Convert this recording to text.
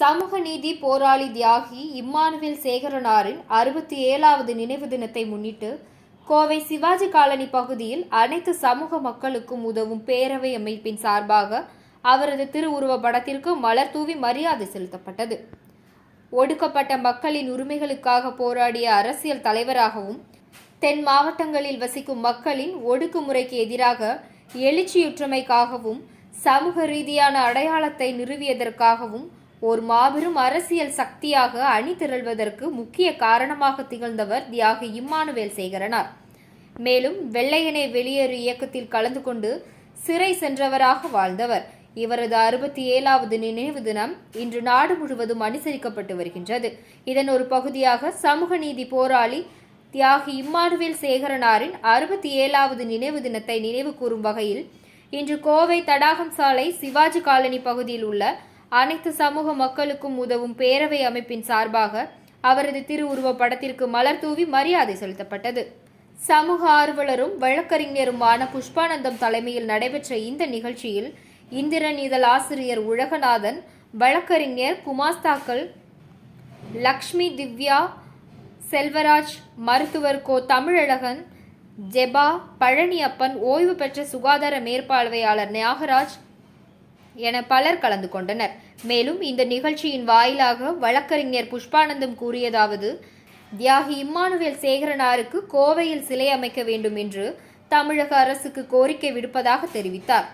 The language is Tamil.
சமூக நீதி போராளி தியாகி இம்மானுவேல் சேகரனாரின் அறுபத்தி ஏழாவது நினைவு தினத்தை முன்னிட்டு கோவை சிவாஜி காலனி பகுதியில் அனைத்து சமூக மக்களுக்கும் உதவும் பேரவை அமைப்பின் சார்பாக அவரது திருவுருவ படத்திற்கு மலர் தூவி மரியாதை செலுத்தப்பட்டது. ஒடுக்கப்பட்ட மக்களின் உரிமைகளுக்காக போராடிய அரசியல் தலைவராகவும் தென் மாவட்டங்களில் வசிக்கும் மக்களின் ஒடுக்குமுறைக்கு எதிராக எழுச்சியுற்றமைக்காகவும் சமூக ரீதியான அடையாளத்தை நிறுவியதற்காகவும் ஒரு மாபெரும் அரசியல் சக்தியாக அணி திரள்வதற்கு முக்கிய காரணமாக திகழ்ந்தவர் தியாகி இம்மானுவேல் சேகரனார். மேலும் வெள்ளையனே வெளியேறு இயக்கத்தில் கலந்து கொண்டு சிறை சென்றவராக வாழ்ந்தவர். இவரது அறுபத்தி ஏழாவது நினைவு தினம் இன்று நாடு முழுவதும் அனுசரிக்கப்பட்டு வருகின்றது. இதன் ஒரு பகுதியாக சமூக நீதி போராளி தியாகி இம்மானுவேல் சேகரனாரின் அறுபத்தி ஏழாவது நினைவு தினத்தை நினைவு கூறும் வகையில் இன்று கோவை தடாகம் சாலை சிவாஜி காலனி பகுதியில் உள்ள அனைத்து சமூக மக்களுக்கும் உதவும் பேரவை அமைப்பின் சார்பாக அவரது திருவுருவப் படத்திற்கு மலர் தூவி மரியாதை செலுத்தப்பட்டது. சமூக ஆர்வலரும் வழக்கறிஞருமான புஷ்பானந்தம் தலைமையில் நடைபெற்ற இந்த நிகழ்ச்சியில் இந்திரன் இதழ் ஆசிரியர் உலகநாதன் வழக்கறிஞர் குமாஸ்தாக்கள் லக்ஷ்மி திவ்யா செல்வராஜ் மருத்துவர் கோ தமிழழகன் ஜெபா பழனியப்பன் ஓய்வு பெற்ற சுகாதார மேற்பார்வையாளர் நியாகராஜ் என பலர் கலந்து கொண்டனர். மேலும் இந்த நிகழ்ச்சியின் வாயிலாக வழக்கறிஞர் புஷ்பானந்தம் கூறியதாவது தியாகி இம்மானுவேல் சேகரனாருக்கு கோவையில் சிலை அமைக்க வேண்டும் என்று தமிழக அரசுக்கு கோரிக்கை விடுப்பதாக தெரிவித்தார்.